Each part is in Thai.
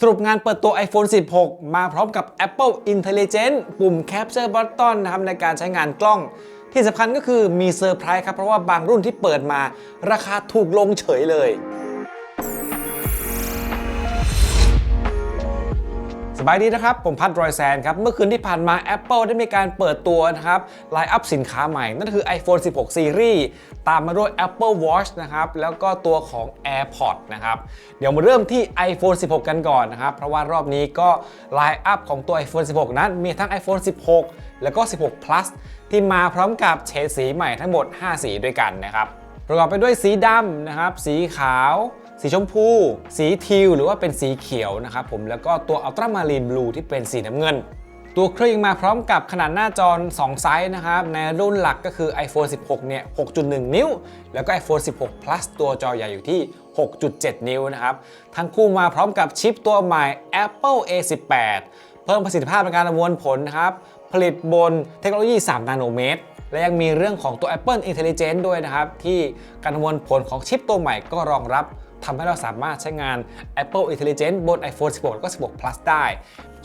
สรุปงานเปิดตัว iPhone 16 มาพร้อมกับ Apple Intelligence ปุ่ม Capture Button นะครับในการใช้งานกล้อง ที่สำคัญก็คือมีเซอร์ไพรส์ครับ เพราะว่าบางรุ่นที่เปิดมาราคาถูกลงเฉยเลย สบายดีนะครับ ผมพัดรอยแซนครับ เมื่อคืนที่ผ่านมา Apple ได้มีการเปิดตัวนะครับไลน์อัพสินค้าใหม่ นั่นคือ iPhone 16 Series ตามมาด้วย Apple Watch นะครับ แล้วก็ตัวของ AirPods นะครับ เดี๋ยวมาเริ่มที่ iPhone 16 กันก่อนนะครับ เพราะว่ารอบนี้ก็ไลน์อัพของตัว iPhone 16 นั้นมีทั้ง iPhone 16 แล้วก็ 16 Plus ที่มาพร้อมกับเฉดสีใหม่ทั้งหมด 5 สีด้วยกันนะครับ ประกอบไปด้วยสีดำนะครับ สีขาว สีชมพู สีทิวหรือว่าเป็นสีเขียวนะครับผมแล้วก็ตัวอัลตร้ามารีนบลูที่เป็นสีน้ำเงิน ตัวเครื่องยังมาพร้อมกับขนาดหน้าจอ 2 ไซส์นะครับ ในรุ่นหลักก็คือ iPhone 16 เนี่ย 6.1 นิ้ว แล้วก็ iPhone 16 Plus ตัวจอใหญ่อยู่ที่ 6.7 นิ้วนะครับ ทั้งคู่มาพร้อมกับชิปตัวใหม่ Apple A18 เพิ่มประสิทธิภาพในการประมวลผลนะครับ ผลิตบนเทคโนโลยี 3 นาโนเมตรและยังมีเรื่องของตัว Apple Intelligence ด้วยนะครับ ที่การประมวลผลของชิปตัวใหม่ก็รองรับ ทำให้เราสามารถใช้งาน Apple Intelligence บน iPhone 16 แล้วก็ 16 Plus ได้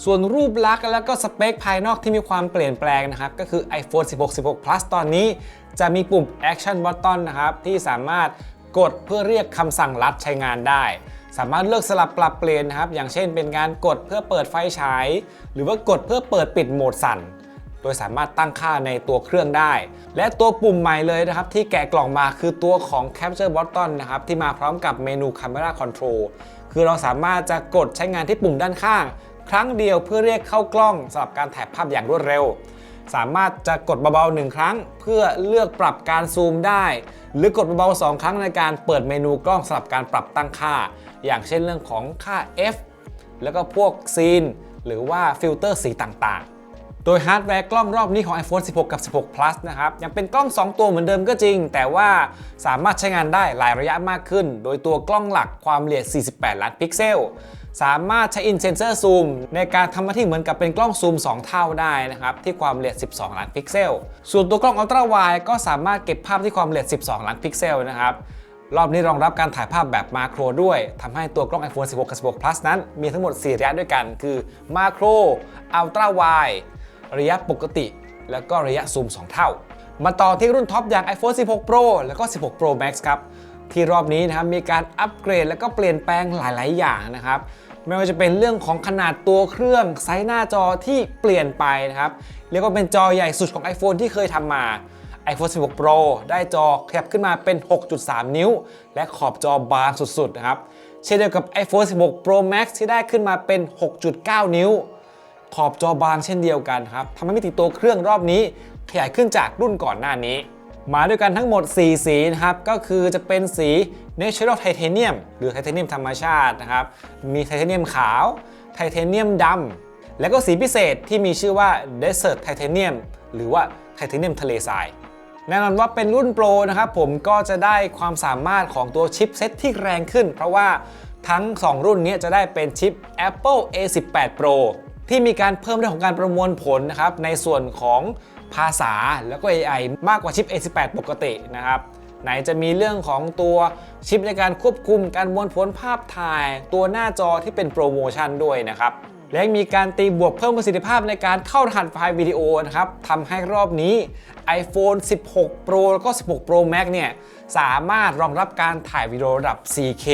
ส่วนรูปลักษณ์แล้วก็สเปคภายนอกที่มีความเปลี่ยนแปลงนะครับ ก็คือ iPhone 16 16 Plus ตอนนี้ จะมีปุ่ม Action Button นะครับ ที่สามารถกดเพื่อเรียกคำสั่งลัดใช้งานได้ สามารถเลือกสลับปรับเปลี่ยนนะครับ อย่างเช่นเป็นการกดเพื่อเปิดไฟฉาย หรือว่ากดเพื่อเปิดปิดโหมดสั่น โดยสามารถตั้งค่าในตัวเครื่องได้ และตัวปุ่มใหม่เลยนะครับ ที่แกะกล่องมาคือตัวของ Capture Button นะครับ ที่มาพร้อมกับเมนู Camera Control คือเราสามารถจะกดใช้งานที่ปุ่มด้านข้าง ครั้งเดียวเพื่อเรียกเข้ากล้องสำหรับการถ่ายภาพอย่างรวดเร็ว สามารถจะกดเบาๆหนึ่งครั้ง เพื่อเลือกปรับการซูมได้ หรือกดเบาๆสองครั้งในการเปิดเมนูกล้องสำหรับการปรับตั้งค่า อย่างเช่นเรื่องของค่า f แล้วก็พวกซีนหรือว่าฟิลเตอร์สีต่างๆ โดยฮาร์ดแวร์กล้องรอบนี้ของ iPhone 16 กับ 16 Plus นะครับ ยังเป็นกล้อง 2 ตัวเหมือนเดิมก็จริง แต่ว่าสามารถใช้งานได้หลายระยะมากขึ้น โดยตัวกล้องหลักความละเอียด 48 ล้านพิกเซล สามารถใช้ in sensor zoom ในการทำหน้าที่เหมือนกับเป็นกล้องซูม 2 เท่าได้นะครับ ที่ความละเอียด 12 ล้านพิกเซล ส่วนตัวกล้อง ultra wide ก็สามารถเก็บภาพที่ความละเอียด 12 ล้านพิกเซลนะครับรอบนี้รองรับการถ่ายภาพแบบมาโครด้วยทำให้ตัวกล้อง iPhone 16 กับ 16 Plus นั้น มีทั้งหมด 4 ระยะด้วยกัน คือมาโคร Ultra Wide ร ระยะปกติ แล้วก็ระยะซูม 2 เท่า มาต่อที่รุ่นท็อปอย่าง iPhone 16 Pro แล้วก็ 16 Pro Max ครับ ที่รอบนี้นะครับมีการอัปเกรดแล้วก็เปลี่ยนแปลงหลาย ๆ อย่างนะครับไม่ว่าจะเป็นเรื่องของขนาดตัวเครื่องไซส์หน้าจอที่เปลี่ยนไปนะครับเรียกว่าเป็นจอใหญ่สุดของ iPhone ที่เคยทำมา iPhone 16 Pro ได้จอขยับขึ้นมาเป็น 6.3 นิ้ว และขอบจอบางสุด ๆ นะครับ เช่นเดียวกับ iPhone 16 Pro Max ที่ได้ขึ้นมาเป็น 6.9 นิ้ว ขอบจอบางเช่นเดียวกันครับทำให้มิติตัวเครื่องรอบนี้ ขยายขึ้นจากรุ่นก่อนหน้านี้ มาด้วยกันทั้งหมด 4 สีนะครับ ก็คือจะเป็นสี Natural Titanium หรือไทเทเนียมธรรมชาตินะครับ มีไทเทเนียมขาว ไทเทเนียมดำ และก็สีพิเศษที่มีชื่อว่า Desert Titanium หรือว่าไทเทเนียมทะเลทรายแน่นอนว่าเป็นรุ่นโปรนะครับผมก็จะได้ความสามารถของตัวชิปเซ็ตที่แรงขึ้น เพราะว่าทั้ง 2 รุ่นนี้จะได้เป็นชิป Apple A18 Pro ที่มีการเพิ่มเรื่องของการประมวลผลนะครับในส่วนของภาษาแล้วก็ AI มากกว่าชิป A18 ปกตินะครับไหนจะมีเรื่องของตัวชิปในการควบคุมการมวลผลภาพถ่าย ตัวหน้าจอที่เป็นโปรโมชั่นด้วยนะครับ และยังมีการตีบวกเพิ่มประสิทธิภาพในการเข้ารหัสไฟล์วิดีโอนะครับทำให้รอบนี้ iPhone 16 Pro แล้วก็ 16 Pro Max เนี่ยสามารถรองรับการถ่ายวิดีโอระดับ 4K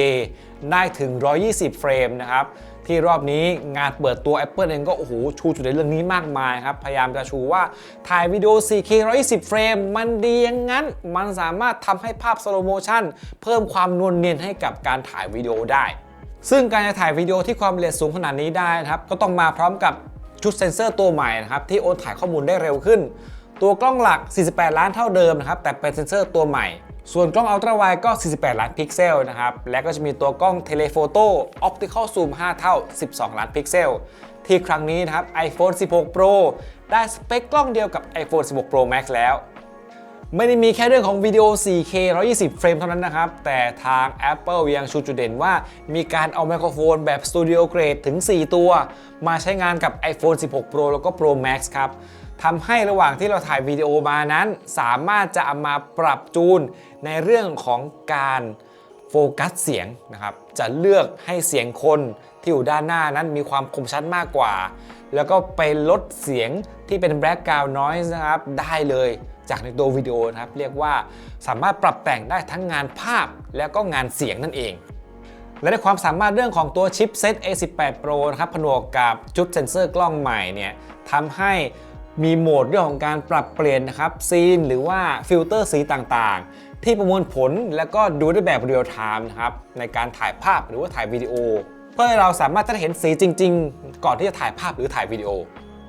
ได้ถึง 120 เฟรมนะครับ ที่รอบนี้งานเปิดตัว Apple เองก็โอ้โหชูจุดในเรื่องนี้มากมายครับ พยายามจะชูว่าถ่ายวิดีโอ 4K 120 เฟรม มันดีอย่างนั้น มันสามารถทำให้ภาพสโลโมชันเพิ่มความนวลเนียนให้กับการถ่ายวิดีโอได้ ซึ่งการจะถ่ายวิดีโอที่ความละเอียดสูงขนาดนี้ได้นะครับก็ต้องมาพร้อมกับชุดเซ็นเซอร์ตัวใหม่นะครับที่โอนถ่ายข้อมูลได้เร็วขึ้น ตัวกล้องหลัก 48 ล้านเท่าเดิมนะครับแต่เป็นเซ็นเซอร์ตัวใหม่ ส่วนกล้องอัลตร้าไวก็ 48 ล้านพิกเซลนะครับ และก็จะมีตัวกล้องเทเลโฟโต้ออปติคอลซูม 5 เท่า 12 ล้านพิกเซล ที่ครั้งนี้นะครับ iPhone 16 Pro ได้สเปคกล้องเดียวกับ iPhone 16 Pro Max แล้ว ไม่ได้มีแค่เรื่องของวิดีโอ 4K 120 เฟรมเท่านั้นนะครับ แต่ทาง Apple ยังชูจุดเด่นว่า มีการเอาไมโครโฟนแบบสตูดิโอเกรดถึง 4 ตัว มาใช้งานกับ iPhone 16 Pro แล้วก็ Pro Max ครับ ทำให้ระหว่างที่เราถ่ายวิดีโอมานั้น สามารถจะเอามาปรับจูนในเรื่องของการโฟกัสเสียงนะครับ จะเลือกให้เสียงคนที่อยู่ด้านหน้านั้นมีความคมชัดมากกว่า แล้วก็ไปลดเสียงที่เป็น background noise นะครับ ได้เลยจากในตัววิดีโอนะครับ เรียกว่าสามารถปรับแต่งได้ทั้งงานภาพแล้วก็งานเสียงนั่นเอง และในความสามารถเรื่องของตัวชิปเซต A18 Pro นะครับผนวกกับชุดเซ็นเซอร์กล้องใหม่เนี่ยทำให้ มีโหมดเรื่องของการปรับเปลี่ยนนะครับซีนหรือว่าฟิลเตอร์สีต่างๆ ที่ประมวลผลแล้วก็ดูได้แบบเรียลไทม์นะครับในการถ่ายภาพหรือว่าถ่ายวิดีโอ เพื่อให้เราสามารถจะเห็นสีจริง ๆ ก่อนที่จะถ่ายภาพหรือถ่ายวิดีโอ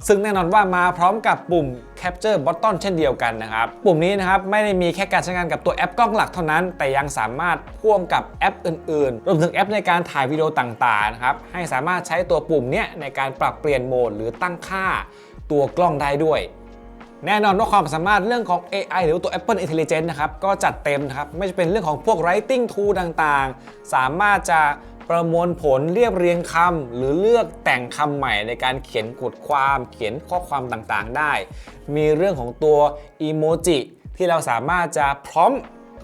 ซึ่งแน่นอนว่ามาพร้อมกับปุ่ม Capture Button เช่นเดียวกันนะครับ ปุ่มนี้นะครับไม่ได้มีแค่การใช้งานกับตัวแอปกล้องหลักเท่านั้น แต่ยังสามารถพ่วงกับแอปอื่นๆ รวมถึงแอปในการถ่ายวิดีโอต่างๆนะครับให้สามารถใช้ตัวปุ่มนี้ในการปรับเปลี่ยนโหมดหรือตั้งค่า ตัวกล้องได้ด้วย แน่นอนว่าความสามารถเรื่องของ AI หรือตัว Apple Intelligence นะครับก็จัดเต็มนะครับ ไม่ว่าจะเป็นเรื่องของพวก writing tool ต่างๆ สามารถจะประมวลผลเรียบเรียงคำหรือเลือกแต่งคำใหม่ในการเขียนบทความเขียนข้อความต่างๆ ได้ มีเรื่องของตัวอีโมจิที่เราสามารถจะพร้อม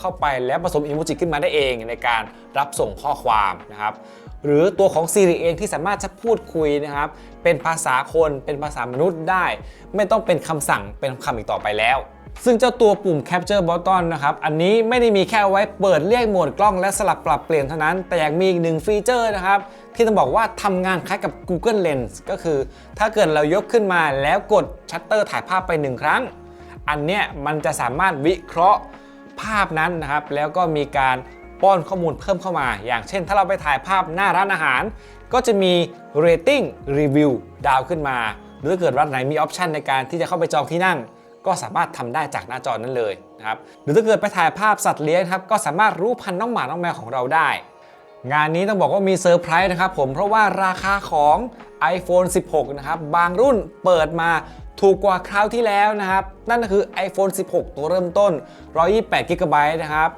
เข้าไปแล้วผสมอีโมจิขึ้นมาได้เองในการรับส่งข้อความนะครับ หรือตัวของ Siri เองที่สามารถจะพูดคุยนะครับ เป็นภาษาคนเป็นภาษามนุษย์ได้ ไม่ต้องเป็นคำสั่งเป็นคำอีกต่อไปแล้ว ซึ่งเจ้าตัวปุ่ม Capture Button นะครับ อันนี้ไม่ได้มีแค่ไว้เปิดเรียกโหมดกล้องและสลับปรับเปลี่ยนเท่านั้น แต่ยังมีอีกหนึ่งฟีเจอร์นะครับ ที่ต้องบอกว่าทำงานคล้ายกับ Google Lens ก็คือ ถ้าเกิดเรายกขึ้นมาแล้วกดชัตเตอร์ถ่ายภาพไปหนึ่งครั้ง อันเนี้ยมันจะสามารถวิเคราะห์ภาพนั้นนะครับ แล้วก็มีการ ป้อนข้อมูลเพิ่มเข้ามา อย่างเช่น ถ้าเราไปถ่ายภาพหน้าร้านอาหาร ก็จะมี rating review ดาวขึ้นมา หรือถ้าเกิดร้านไหนมีออปชันในการที่จะเข้าไปจองที่นั่ง ก็สามารถทำได้จากหน้าจอนั้นเลยนะครับหรือถ้าเกิดไปถ่ายภาพสัตว์เลี้ยงครับก็สามารถรู้พันธุ์น้องหมาน้องแมวของเราได้ งานนี้ต้องบอกว่ามีเซอร์ไพรส์นะครับผมเพราะว่าราคาของ iPhone 16 นะครับ บางรุ่นเปิดมาถูกกว่าคราวที่แล้วนะครับ นั่นก็คือ iPhone 16 ตัวเริ่มต้น 128 g b นะครับ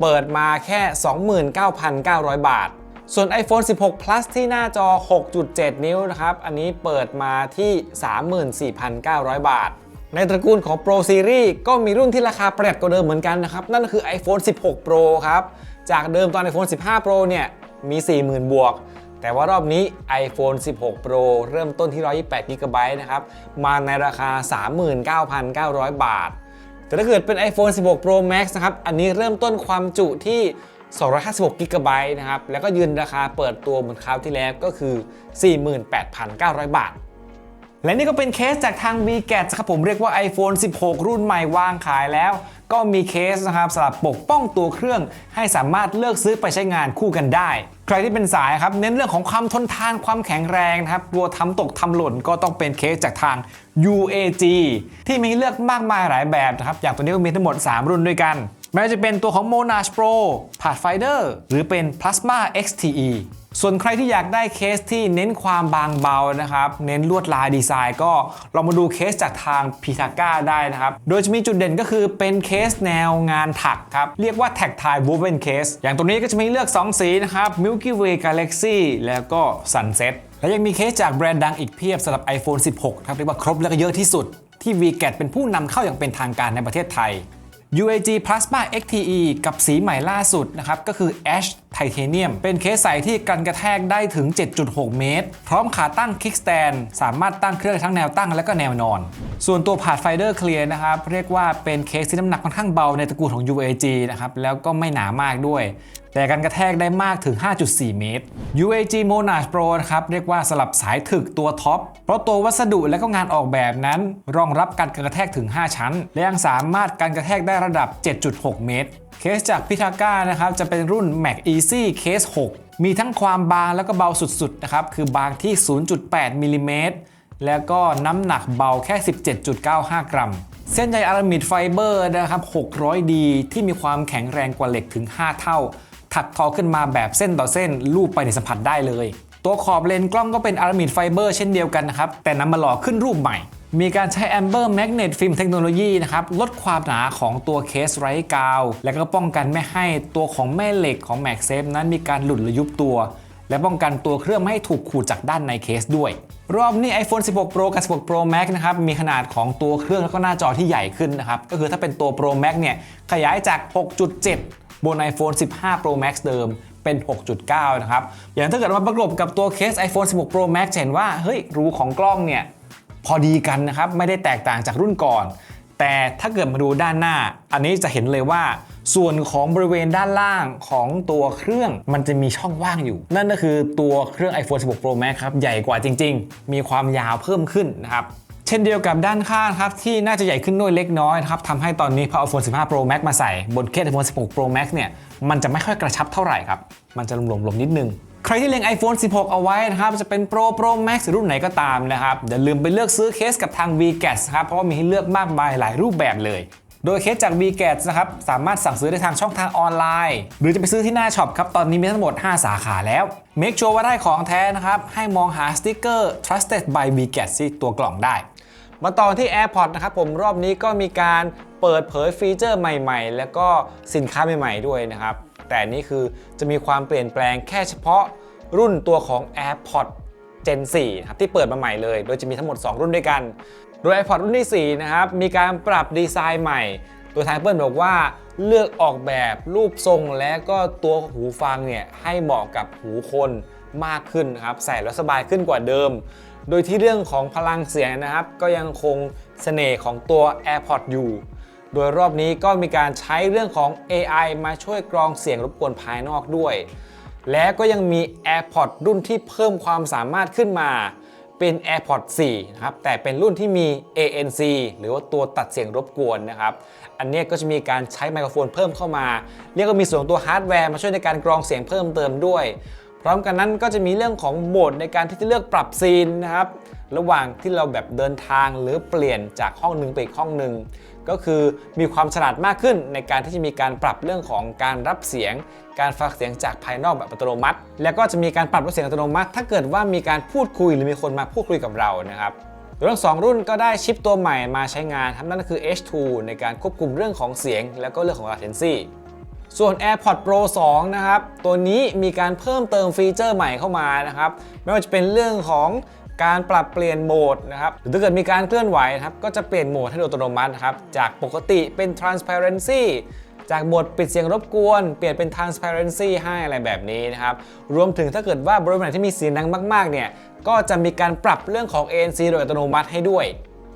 เปิดมาแค่ 29,900 บาท ส่วน iPhone 16 Plus ที่หน้าจอ 6.7 นิ้วนะครับ อันนี้เปิดมาที่ 34,900 บาท ในตระกูลของ Pro Series ก็มีรุ่นที่ราคาประหยัดกว่าเดิมเหมือนกันนะครับ นั่นก็คือ iPhone 16 Pro ครับ จากเดิมตอน iPhone 15 Pro เนี่ย มี 40,000 บวกแต่ว่ารอบนี้ iPhone 16 Pro เริ่มต้นที่ 128 g b นะครับ มาในราคา 39,900 บาท แต่ถ้าเกิดเป็น iPhone 16 Pro Max นะครับ อันนี้เริ่มต้นความจุที่ 256 g b นะครับ แล้วก็ยืนราคาเปิดตัวเหมือนคราวที่แล้วก็คือ 48,900 บาท และนี่ก็เป็นเคสจากทาง v g a t ครับผมเรียกว่า iPhone 16 รุ่นใหม่วางขายแล้ว ก็มีเคสนะครับสำหรับปกป้องตัวเครื่อง ให้สามารถเลือกซื้อไปใช้งานคู่กันได้ ใครที่เป็นสายครับเน้นเรื่องของความทนทานความแข็งแรงนะครับกลัวทำตกทำหล่นก็ต้องเป็นเคสจากทาง UAG ที่มีเลือกมากมายหลายแบบนะครับอย่างตัวนี้ก็มีทั้งหมด 3 รุ่นด้วยกันไม่ว่าจะเป็นตัวของ Monash Pro Pathfinder หรือเป็น Plasma XTE ส่วนใครที่อยากได้เคสที่เน้นความบางเบานะครับ เน้นลวดลายดีไซน์ก็ลองมาดูเคสจากทาง p i t a g a ได้นะครับ โดยจะมีจุดเด่นก็คือเป็นเคสแนวงานถักครับ เรียกว่า Tag Tie Woven Case อย่างตัวนี้ก็จะมีเลือก 2 สีนะครับ Milky Way Galaxy แล้วก็ Sunset และยังมีเคสจากแบรนด์ดังอีกเพียบสำหรับ iPhone 16 ครับเรียกว่าครบและก็เยอะที่สุด ที่ v g a t เป็นผู้นำเข้าอย่างเป็นทางการในประเทศไทย UAG Plasma XTE กับสีใหม่ล่าสุดนะครับก็คือ Ash Titanium เป็นเคสใสที่กันกระแทกได้ถึง 7.6 เมตร พร้อมขาตั้ง Kickstand สามารถตั้งเครื่องทั้งแนวตั้งและก็แนวนอน ส่วนตัว Pathfinder Clear นะครับ เรียกว่าเป็นเคสที่น้ำหนักค่อนข้างเบาในตระกูลของ UAG นะครับแล้วก็ไม่หนามากด้วยแต่กันกระแทกได้มากถึง 5.4 เมตร UAG Monash Pro นะครับเรียกว่าสลับสายถึกตัวท็อป เพราะตัววัสดุและก็งานออกแบบนั้น รองรับการกระแทกถึง 5 ชั้น และยังสามารถการกระแทกได้ระดับ 7.6 เมตร เคสจากพิทาก้านะครับจะเป็นรุ่น Mac Easy Case 6 มีทั้งความบางแล้วก็เบาสุดๆนะครับคือบางที่ 0.8มิลลิเมตรแล้วก็น้ำหนักเบาแค่ 17.95 กรัม เส้นใยอารามิดไฟเบอร์นะครับ 600D ที่มีความแข็งแรงกว่าเหล็กถึง 5 เท่า ถักทอขึ้นมาแบบเส้นต่อเส้นลูบไปในสัมผัสได้เลย ตัวขอบเลนส์กล้องก็เป็นอารามิดไฟเบอร์เช่นเดียวกันนะครับ แต่นำมาหล่อขึ้นรูปใหม่ มีการใช้ Amber Magnet Film เทคโนโลยีนะครับลดความหนาของตัวเคสไร้กาว และก็ป้องกันไม่ให้ตัวของแม่เหล็กของ MagSafe นั้นมีการหลุดหรือยุบตัว และป้องกันตัวเครื่องไม่ให้ถูกขูดจากด้านในเคสด้วย รอบนี้ iPhone 16 Pro กับ 16 Pro Max นะครับมีขนาดของตัวเครื่องแล้วก็หน้าจอที่ใหญ่ขึ้นนะครับก็คือถ้าเป็นตัว Pro Max เนี่ยขยายจาก 6.7 บน iPhone 15 Pro Max เดิมเป็น 6.9 นะครับ อย่างถ้าเกิดมาประกบกับตัวเคส iPhone 16 Pro Max จะเห็นว่า เฮ้ย รูของกล้องเนี่ย พอดีกันนะครับไม่ได้แตกต่างจากรุ่นก่อน แต่ถ้าเกิดมาดูด้านหน้า อันนี้จะเห็นเลยว่าส่วนของบริเวณด้านล่างของตัวเครื่องมันจะมีช่องว่างอยู่ นั่นก็คือตัวเครื่อง iPhone 16 Pro Max ครับใหญ่กว่าจริง ๆ มีความยาวเพิ่มขึ้นนะครับเช่นเดียวกับด้านข้างครับที่น่าจะใหญ่ขึ้นด้วยเล็กน้อยครับทำให้ตอนนี้พอเอา iPhone 15 Pro Max มาใส่บนเคส iPhone 16 Pro Max เนี่ยมันจะไม่ค่อยกระชับเท่าไหร่ครับมันจะหลวมๆนิดนึง ใครที่เล็ง iPhone 16 เอาไว้นะครับจะเป็น Pro Pro Max หรือรุ่นไหนก็ตามนะครับอย่าลืมไปเลือกซื้อเคสกับทาง VGAS ครับเพราะว่ามีให้เลือกมากมายหลายรูปแบบเลย โดยเคสจาก VGAS นะครับสามารถสั่งซื้อได้ทางช่องทางออนไลน์ หรือจะไปซื้อที่หน้าช็อปครับตอนนี้มีทั้งหมด 5 สาขาแล้ว Make sure ว่าได้ของแท้นะครับให้มองหาสติกเกอร์ Trusted by VGAS ที่ตัวกล่องได้มาต่อที่ AirPods นะครับผมรอบนี้ก็มีการเปิดเผยฟีเจอร์ใหม่ ๆ แล้วก็สินค้าใหม่ ๆ ด้วยนะครับ แต่นี่คือจะมีความเปลี่ยนแปลงแค่เฉพาะรุ่นตัวของ AirPods Gen 4ครับที่เปิดมาใหม่เลย โดยจะมีทั้งหมด 2 รุ่นด้วยกัน โดย AirPods รุ่นที่ 4 นะครับ มีการปรับดีไซน์ใหม่ ตัวทาง Apple บอกว่าเลือกออกแบบรูปทรงและก็ตัวหูฟังเนี่ยให้เหมาะกับหูคนมากขึ้นครับใส่แล้วสบายขึ้นกว่าเดิม โดยที่เรื่องของพลังเสียงนะครับ ก็ยังคงเสน่ห์ของตัว AirPods อยู่ โดยรอบนี้ก็มีการใช้เรื่องของ AI มาช่วยกรองเสียงรบกวนภายนอกด้วย และก็ยังมี AirPods รุ่นที่เพิ่มความสามารถขึ้นมา เป็น AirPods 4นะครับ แต่เป็นรุ่นที่มี ANC หรือว่าตัวตัดเสียงรบกวนนะครับ อันนี้ก็จะมีการใช้ไมโครโฟนเพิ่มเข้ามา เรียกว่ามีส่วนตัวฮาร์ดแวร์มาช่วยในการกรองเสียงเพิ่มเติมด้วยพร้อมกันนั้นก็จะมีเรื่องของโหมดในการที่จะเลือกปรับซีนนะครับ ระหว่างที่เราแบบเดินทางหรือเปลี่ยนจากห้องหนึ่งไปอีกห้องหนึ่ง ก็คือมีความฉลาดมากขึ้นในการที่จะมีการปรับเรื่องของการรับเสียง การฟังเสียงจากภายนอกแบบอัตโนมัติ แล้วก็จะมีการปรับลดเสียงอัตโนมัติ ถ้าเกิดว่ามีการพูดคุยหรือมีคนมาพูดคุยกับเรานะครับโดยทั้งสองรุ่นก็ได้ชิปตัวใหม่มาใช้งานครับนั่นก็คือ H2 ในการควบคุมเรื่องของเสียง แล้วก็เรื่องของ latency ส่วน AirPods Pro 2 นะครับ ตัวนี้มีการเพิ่มเติมฟีเจอร์ใหม่เข้ามานะครับ ไม่ว่าจะเป็นเรื่องของ การปรับเปลี่ยนโหมดนะครับหรือถ้าเกิดมีการเคลื่อนไหวนะครับก็จะเปลี่ยนโหมดให้ดอัตโนมัตินะครับจากปกติเป็น transparency จากโหมดปิดเสียงรบกวน เปลี่ยนเป็น transparency ให้อะไรแบบนี้นะครับ รวมถึงถ้าเกิดว่าบริเวณไหนที่มีเสียงดังมาก ๆ เนี่ย ก็จะมีการปรับเรื่องของ ANC โดยอัตโนมัติให้ด้วย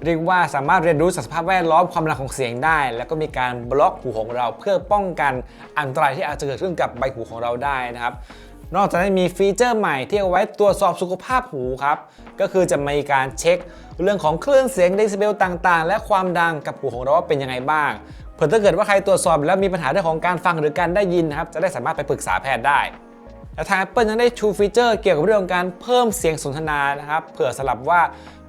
เรียกว่าสามารถเรียนรู้จากสภาพแวดล้อมความดังของเสียงได้ แล้วก็มีการบล็อกหูของเราเพื่อป้องกันอันตรายที่อาจจะเกิดขึ้นกับใบหูของเราได้นะครับ นอกจากนั้นมีฟีเจอร์ใหม่ที่เอาไว้ตรวจสอบสุขภาพหูครับ ก็คือจะมีการเช็คเรื่องของคลื่นเสียงเดซิเบลต่างๆ และความดังกับหูของเราว่าเป็นยังไงบ้าง เผื่อถ้าเกิดว่าใครตรวจสอบแล้วมีปัญหาเรื่องของการฟังหรือการได้ยินนะครับ จะได้สามารถไปปรึกษาแพทย์ได้และทาง Apple ยังได้ชูฟีเจอร์เกี่ยวกับเรื่องของการเพิ่มเสียงสนทนานะครับ เผื่อสลับว่า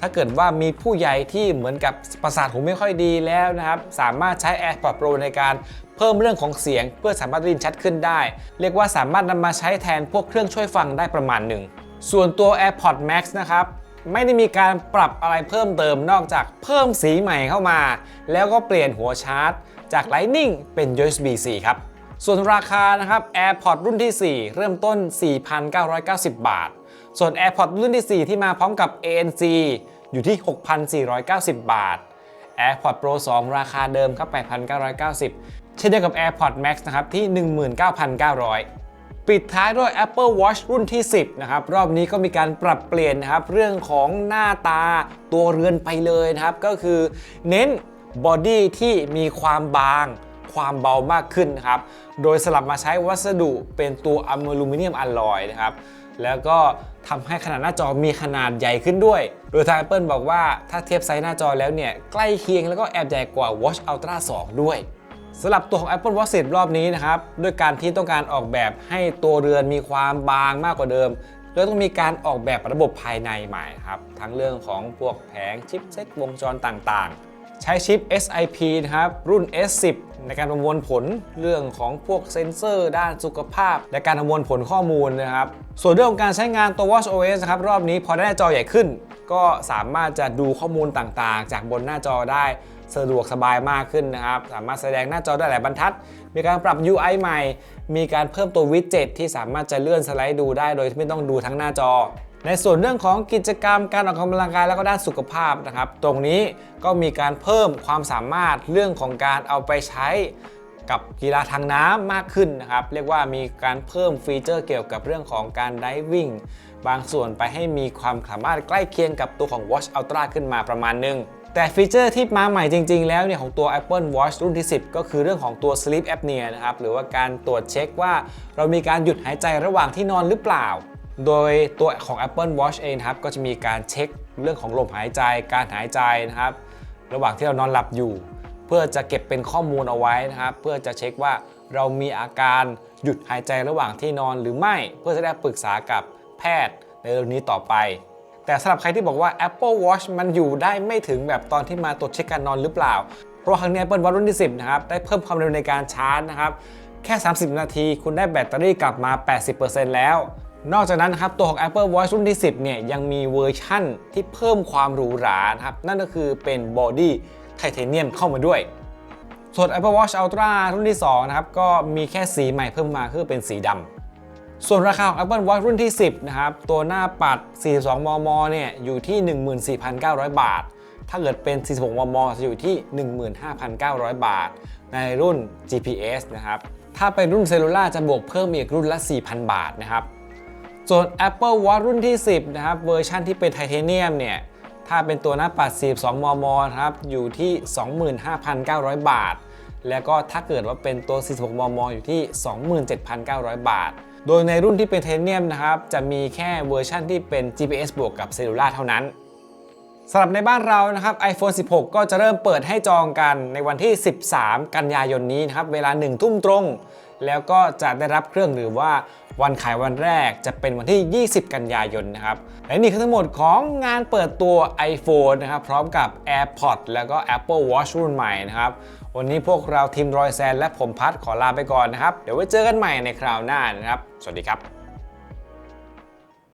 ถ้าเกิดว่ามีผู้ใหญ่ที่เหมือนกับประสาทหูไม่ค่อยดีแล้วนะครับ สามารถใช้ AirPods Pro ในการเพิ่มเรื่องของเสียง เพื่อสามารถได้ยินชัดขึ้นได้ เรียกว่าสามารถนำมาใช้แทนพวกเครื่องช่วยฟังได้ประมาณหนึ่ง ส่วนตัว AirPods Max นะครับไม่ได้มีการปรับอะไรเพิ่มเติมนอกจากเพิ่มสีใหม่เข้ามา แล้วก็เปลี่ยนหัวชาร์จ จาก Lightning เป็น USB-C ครับ ส่วนราคานะครับ AirPods รุ่นที่ 4 เริ่มต้น 4,990 บาท ส่วน AirPods รุ่นที่ 4 ที่มาพร้อมกับ ANC อยู่ที่ 6,490 บาท AirPods Pro 2 ราคาเดิมครับ 8,990 เช่นเดียวกับ AirPods Max นะครับที่ 19,900 ปิดท้ายด้วย Apple Watch รุ่นที่ 10 นะครับ รอบนี้ก็มีการปรับเปลี่ยนนะครับ เรื่องของหน้าตาตัวเรือนไปเลยนะครับ ก็คือเน้นบอดี้ที่มีความบางความเบามากขึ้นนะครับ โดยสลับมาใช้วัสดุเป็นตัวอลูมิเนียมอลลอยนะครับ แล้วก็ทำให้ขนาดหน้าจอมีขนาดใหญ่ขึ้นด้วย โดยทาง Apple บอกว่าถ้าเทียบไซส์หน้าจอแล้วเนี่ย ใกล้เคียงแล้วก็แอบใหญ่กว่า Watch Ultra 2 ด้วยสำหรับตัวของ Apple Watch 10รอบนี้นะครับ ด้วยการที่ต้องการออกแบบให้ตัวเรือนมีความบางมากกว่าเดิมแล้วต้องมีการออกแบบระบบภายในใหม่ครับ ทั้งเรื่องของพวกแผงชิปเซ็ตวงจรต่างๆ ใช้ชิป SIP นะครับรุ่น S10 ในการประมวลผลเรื่องของพวกเซ็นเซอร์ ด้านสุขภาพ และการประมวลผลข้อมูลนะครับ ส่วนเรื่องของการใช้งานตัว Watch OS นะครับรอบนี้พอได้หน้าจอใหญ่ขึ้น ก็สามารถจะดูข้อมูลต่างๆ จากบนหน้าจอได้สะดวกสบายมากขึ้นนะครับ สามารถแสดงหน้าจอได้หลายบรรทัด มีการปรับ UI ใหม่ มีการเพิ่มตัววิดเจ็ตที่สามารถจะเลื่อนสไลด์ดูได้ โดยที่ไม่ต้องดูทั้งหน้าจอ ในส่วนเรื่องของกิจกรรมการออกกำลังกายแล้วก็ด้านสุขภาพนะครับ ตรงนี้ก็มีการเพิ่มความสามารถเรื่องของการเอาไปใช้กับกีฬาทางน้ำมากขึ้นนะครับ เรียกว่ามีการเพิ่มฟีเจอร์เกี่ยวกับเรื่องของการไดวิ่งบางส่วนไปให้มีความสามารถใกล้เคียงกับตัวของ Watch Ultra ขึ้นมาประมาณหนึง แต่ฟีเจอร์ที่มาใหม่จริง ๆ แล้วเนี่ยของตัว Apple Watch รุ่นที่ 10 ก็คือเรื่องของตัว Sleep Apnea นะครับ หรือว่าการตรวจเช็คว่าเรามีการหยุดหายใจระหว่างที่นอนหรือเปล่า โดยตัวของ Apple Watch เองครับก็จะมีการเช็คเรื่องของลมหายใจ การหายใจนะครับ ระหว่างที่เรานอนหลับอยู่ เพื่อจะเก็บเป็นข้อมูลเอาไว้นะครับ เพื่อจะเช็คว่าเรามีอาการหยุดหายใจระหว่างที่นอนหรือไม่ เพื่อจะได้ปรึกษากับแพทย์ในเรื่องนี้ต่อไป แต่สำหรับใครที่บอกว่า Apple Watch มันอยู่ได้ไม่ถึงแบบตอนที่มาตรวจเช็คการนอนหรือเปล่า เพราะว่าครั้งนี้ Apple Watch รุ่นที่ 10 นะครับ ได้เพิ่มความเร็วในการชาร์จนะครับ แค่ 30 นาที คุณได้แบตเตอรี่กลับมา 80%แล้ว นอกจากนั้นครับตัวของ Apple Watch รุ่นที่ 10 เนี่ยยังมีเวอร์ชั่นที่เพิ่มความหรูหรานะครับ นั่นก็คือเป็นบอดี้ไทเทเนียมเข้ามาด้วย ส่วน Apple Watch Ultra รุ่นที่ 2 นะครับ ก็มีแค่สีใหม่เพิ่มมาคือเป็นสีดำส่วนราคาของ Apple Watch รุ่นที่ 10 นะครับ ตัวหน้าปัด 42 มม เนี่ยอยู่ที่ 14,900 บาท ถ้าเกิดเป็น 46 มม จะอยู่ที่ 15,900 บาท ในรุ่น GPS นะครับ ถ้าเป็นรุ่นเซลลูล่าจะบวกเพิ่มอีกรุ่นละ 4,000 บาทนะครับ ส่วน Apple Watch รุ่นที่ 10 นะครับเวอร์ชันที่เป็นไทเทเนียมเนี่ยถ้าเป็นตัวหน้าปัด 42 มมครับอยู่ที่ 25,900 บาท แล้วก็ถ้าเกิดว่าเป็นตัว 46 มม อยู่ที่ 27,900 บาท โดยในรุ่นที่เป็นไทเทเนียมนะครับจะมีแค่เวอร์ชันที่เป็น GPS บวกกับเซลลูล่าเท่านั้นสำหรับในบ้านเรานะครับ iPhone 16 ก็จะเริ่มเปิดให้จองกันในวันที่ 13 กันยายนนี้นะครับ เวลา 1 ทุ่มตรง แล้วก็จะได้รับเครื่องหรือว่า วันขายวันแรกจะเป็นวันที่ 20 กันยายนนะครับและนี่คือทั้งหมดของงานเปิดตัว iPhone นะครับพร้อมกับ AirPods แล้วก็ Apple Watch รุ่นใหม่นะครับวันนี้พวกเราทีมรอยแซนและผมพัดขอลาไปก่อนนะครับ เดี๋ยวไว้เจอกันใหม่ในคราวหน้านะครับ สวัสดีครับ